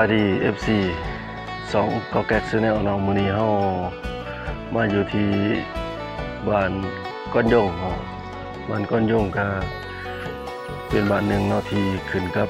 ายดี FC สองกอแก๊กซแนลนองมือนี้เฮามาอยู่ที่บ้านก้อนยงบ้านก้อนยงก็เป็นบ้านหนึ่งเนาะที่ขึ้นกับ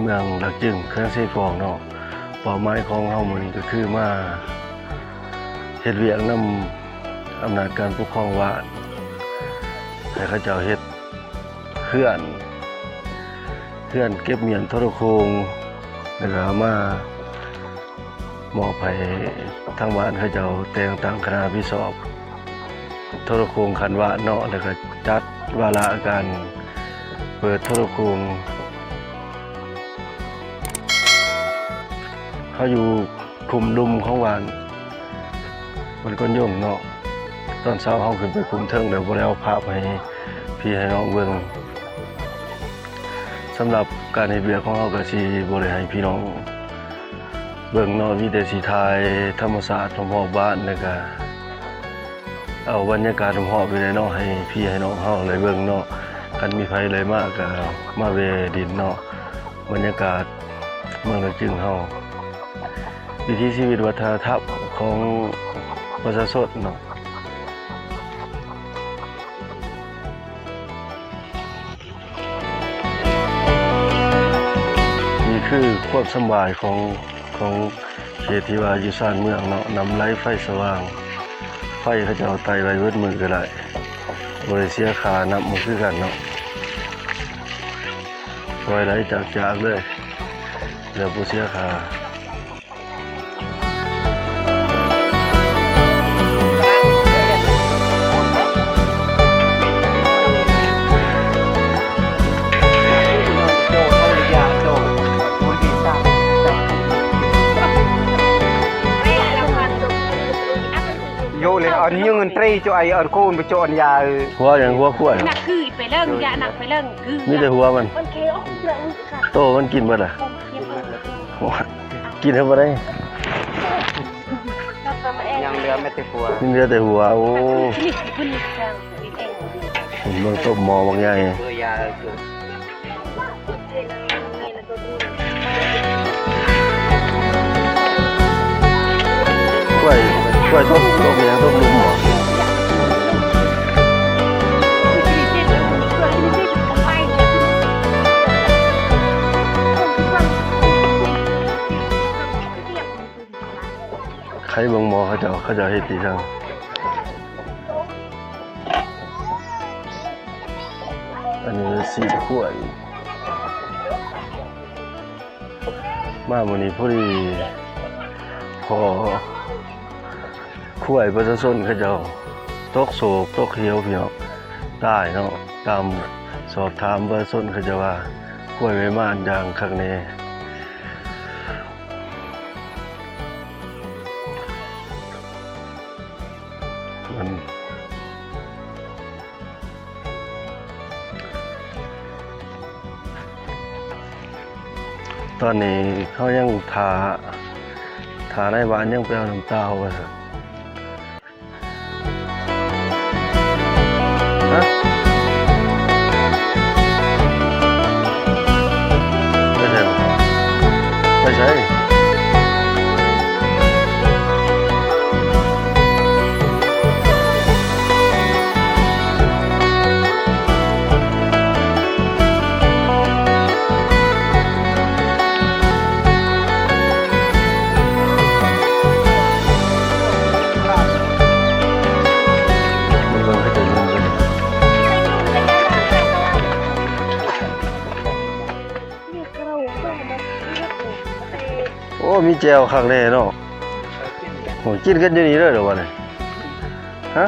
เมืองหลักจึงเครื่องเซฟองเนาะเป้าหมายของเฮามือนี้ก็คือมาเฮ็ดเวียกนำอำนาจการปกครองวัดให้เขาเจ้าเฮ็ดเฮือนเฮือนเก็บเมียนทรโคง แล้วก็เอามามอบให้ทางบ้านเขาเจ้าแต่งตั้งคณะพิสอบโทรโคงคันวะเนาะแล้วก็จัดวาระการเปิดโทรโคงเขาอยู่คุมดุมของวานมันก็ย่งเนาะตอนเช้าเขาขึ้นไปคุมเทิงเดี๋ยวบ่ได้เอาภาพให้พี่ให้น้องเบิ่ง สำหรับการเฮ็ดเวียกของเราก็สิบ่ได้ให้พี่น้อง เบิ่งเนาะมีแต่สิถ่ายธรรมศาสตร์รอบๆบ้านแล้วก็เอาบรรยากาศรอบๆไปเลยเนาะให้พี่ให้น้องเฮาเลยเบิ่งเนาะคันมีไผเลยมากก็มาเวดินเนาะบรรยากาศเมืองละจึงเฮาวิถีชีวิตวัฒนธรรมของประชาชนเนาะ คือความสบายของของเขตที่ว่าอยู่ซ่านเมืองเนาะนำไร้ไฟสว่าง ไฟเขาจะเอาไตไว้เวิดมือก็ได้บริเสียขานับมือคือกันเนาะปล่อยไหลจากจากเลยเดี๋ยวบ่เสียข่า เลยอันนี้เงินตรีจะไออันโคนไปจอนยาหัวอย่างหัวขั้วหนักคือไปเรื่องยาหนักไปเรื่องคือมีแต่หัวมันมันเคออกเรื่องค่ะโตมันกินเบิดอะผมเพียงเออโอ้ยกินเท่าบ่ได้เราทำเองยังเหลือไม่ติหัวกินเหลือแต่หัวโอ้นี่คือพื้นทางวิเองผมเบิ่งต้มหมอบางใหญ่ กล้วยต้มต้มเมียงต้มลุมหมอใครเบิ่งหมอเขาจะเขาจะเฮ็ดดีจังอันนี้สีขวดมามื้อนี้พอดีพอ คุ้วยประชาชนเขาเจ้าตกโศกตกเหี่ยวพี่น้องตายเนาะตามสอบถามประชาชนเขาจะว่าคุ้วยไม่มานอย่างคักแน่มันตอนนี้เขายังทาทาในบ้านยังไปเอาน้ำตาอาไปสิฮะไป โอ้มีแจวข้างในเนาะโอ้กินกันอยู่นี่เลยเหรอวะเนี่ยฮะ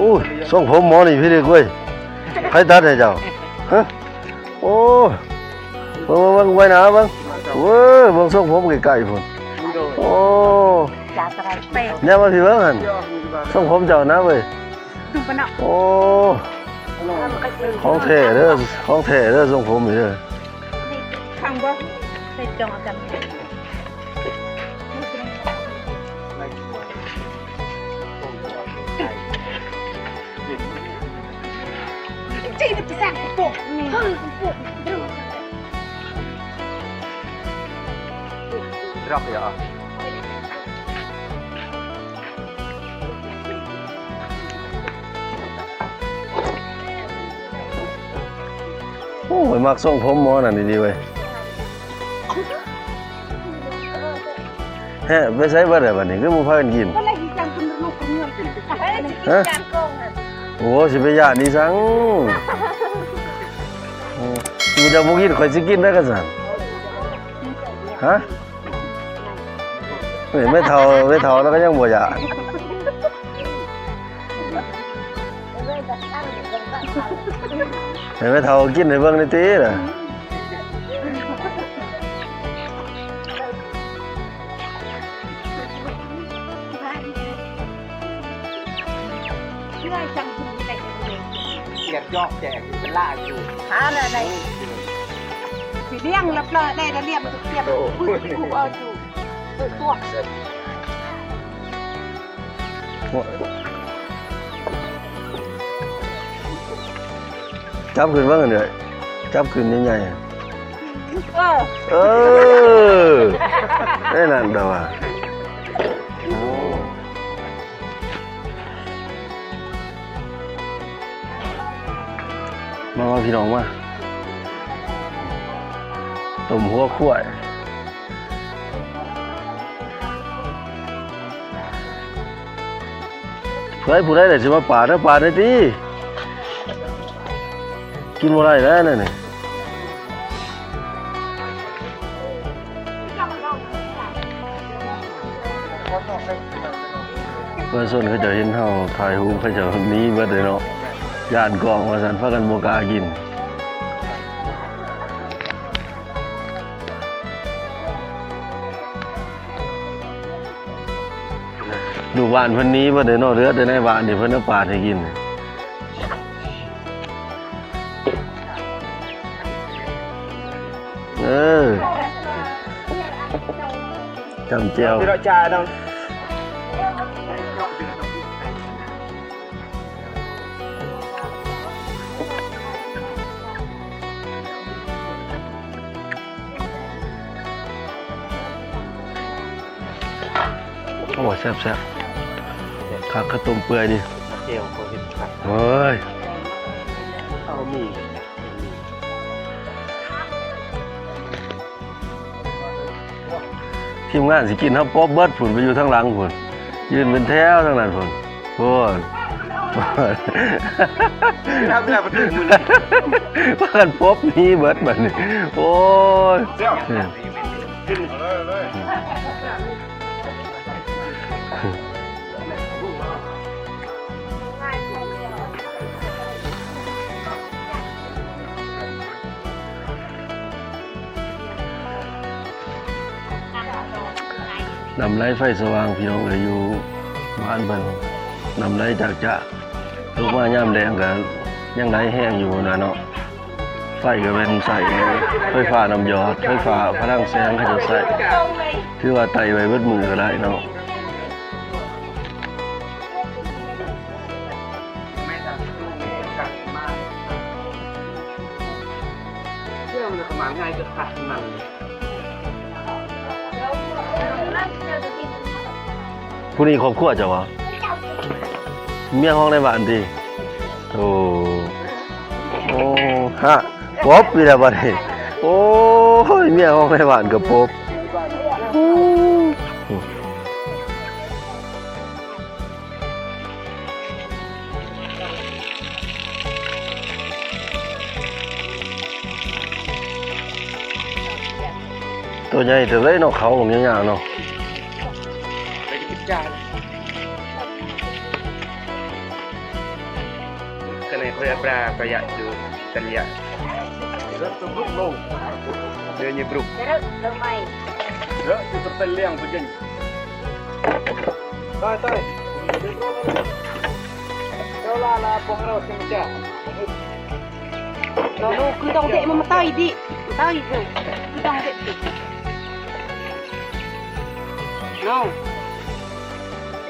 อู้ส่งผมหมอนี่พี่เด็กเว้ยใครตัดให้เจ้าฮะโอ้เบิ่งเบิ่งไว้หนาเบิ่งเว้ยเบิ่งส่งผมไกลๆพุ่นโอ้ยาสลายเปย์เนี่ยมาพี่เบิ่งหั่นส่งผมเจ้านะเว้ยดูปะเนาะโอ้ ของแท้เด้อของแท้เด้อส่งผมนี่เด้อฟังบ่ใส่จองกันเ Cik dia pesan pupuk. Hei, pupuk. Terus. Drop ya. โอ้ ยมักส่งผมหมอนั่นดีๆเว้ยแฮะไปใช้บ่ได้บัดนี้คือบ่พากันกิน Kau lagi jam penuh kenyang. Hei, Hah? jangkung. โอ้สิไปย่านนี่สังโอ้กูจะบ่กินข่อยสิกินได้กันซั่นฮะนี่ไม่เท่าไม่เท่าแล้วก็ยังบ่อยากให้ไม่เท่ากินให้เบิ่งได้ติล่ะ Chưa ai jam penuh tak boleh. เกียดยอกแจกอยู่เป็นล่าอยู่ Hả là đây. Thì điang lập lờ đây là liệm thực tiệp. Ui, cụ ở chủ. Tự thuộc. จับขึ้นเบิ่งกันเด้อจับขึ้นใหญ่ๆ Ờ. เออได้นั่นเดาว่ะมาว่าพี่น้องมาต้มหัวขั้วเฮ้ยผู้ใดได้สิมาป่าดถ้าป่าดได้ติ กินบ่ได้แล้วนั่นนี่เมื่อส่วนเขาจะเห็นเฮาถ่ายรูเขาจะหนี้เบิดเลยเนาะย่านกองว่าสันพากันบ่กากินดูบ้านเพิ่นนี้เบิดเลยเนาะเหลือแต่ในบ้านนี่เพิ่นเอาปาให้กิน เออจำเจียว Tidak cah dong. โอ้ยแซ่บแซ่บคักข้าวต้มเปื่อยดิเจียวโควิดครับเฮ้ยเอ ทีมงานสิกินครับป๊อบเบิดผุนไปอยู่ทางหลังผุนยืนเป็นแถวทางนั้นผุนโอ้ยทำได้ประตูมือว่ากันป๊อบนี้เบิดบัดนี้โอ้ยเจ้าเนี่ยขึ้นเลยเลย นำไรไฟสว่างพี่น้องเอยอยู่บ้านเพิ่นนำไรจากจะลูกมายามแดงกันยังไรแห้งอยู่นะเนาะไฟก็เป็นใส่ไฟฟ้านำยอดไฟฟ้าพลังแสงเขาจะใส่คือว่าไตไว้เบิดมือก็ได้เนาะเชื่อมันประมาณง่ายจะขัดมัน ผู้นี้ครอบครัวเจ้าวะเมียห้องในบ้านติโอ้โอ้ฮะปบนี่แหละบัดนี้โอ้ยเมียห้องในบ้านก็ปบโอ้ตัวใหญ่แต่เลยเนาะเขาของยาวๆเนาะ dyan. Kanay ko yung pra kaya do tanya. Dito to bro bro. Diyan ni bro. Pero lumay. Dito to terpel yang bujeng. Tay tay. Wala na pangraw sa mga. Lalo, kita ko di mamatay di. Matay ko. Kita ko. No.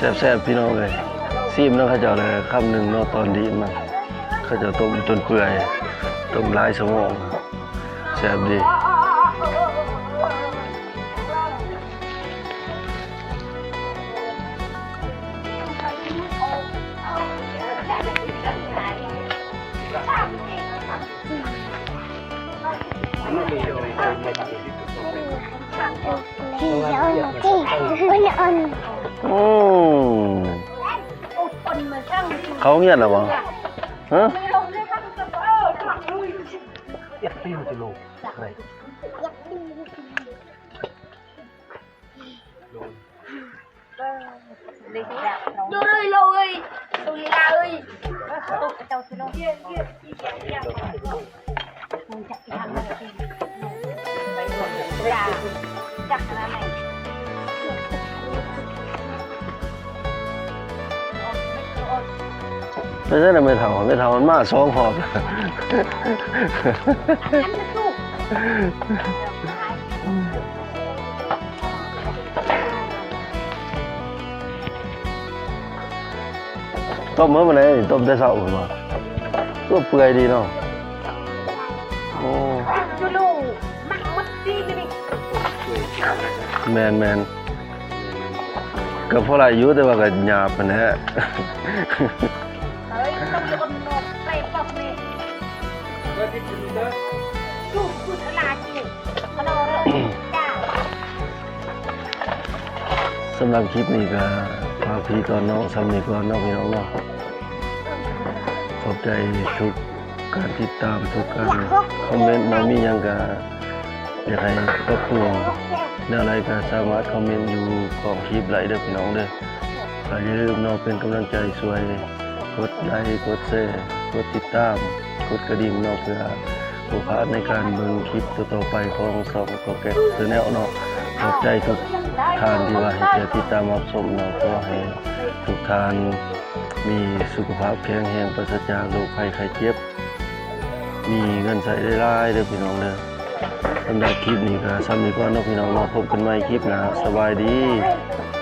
แซ่บๆพี่น้องเลยซีมนาะเขาเจ้าเลยคำหนึ่งนาตอนดีมันเขาเจะต้มจนเปื่อยต้มลายชั่วโมงแซ่บดีอืม เขาเงียบหรอวะฮะ Rồi rồi, tôi ra ơi. Tôi cái tàu tôi Mình chắc cái thằng này thì là chắc là này. ไม่ใช่นะไม่เท่าไม่เท่ามันมาสองหอบ Ăn nó tu. ต้มเมื่อไหนต้มแต่เช้าผมว่าตัวเปื่อยดีเนาะโอ้แมนแมนก็เพราะอะไรยู่แต่ว่าก็หยาบนแฮะ สำหรับคลิปนี้ก็ฝากพี่ก่อนน้องสำนีก่อนน้องพี่น้องเนาะขอบใจทุกการติดตามทุกการคอมเมนต์น้องมียังก็อยากให้ครอบครัวแนวอะไรก็สามารถคอมเมนต์อยู่ของคลิปไหลเด้อพี่น้องเด้ออย่าลืมน้องเป็นกำลังใจช่วยกดไลค์กดแชร์กดติดตาม กดกระดิ่งเนาะเพื่อผู้พาในการเบิ่งคลิปต่อไปของสองโปรแกรมแนลเนาะขอบใจทุกทานที่ว่าให้เจอติดตามรับชมเนาะก็ให้ทุกทานมีสุขภาพแข็งแรงปราศจากโรคภัยไข้เจ็บ มีเงินใส่ได้หลายเด้อพี่น้องเด้อสำหรับคลิปนี้ก็ซ้ำนี้ก็น้องพี่น้องมาพบกันใหม่คลิปหน้าสบายดี Hey.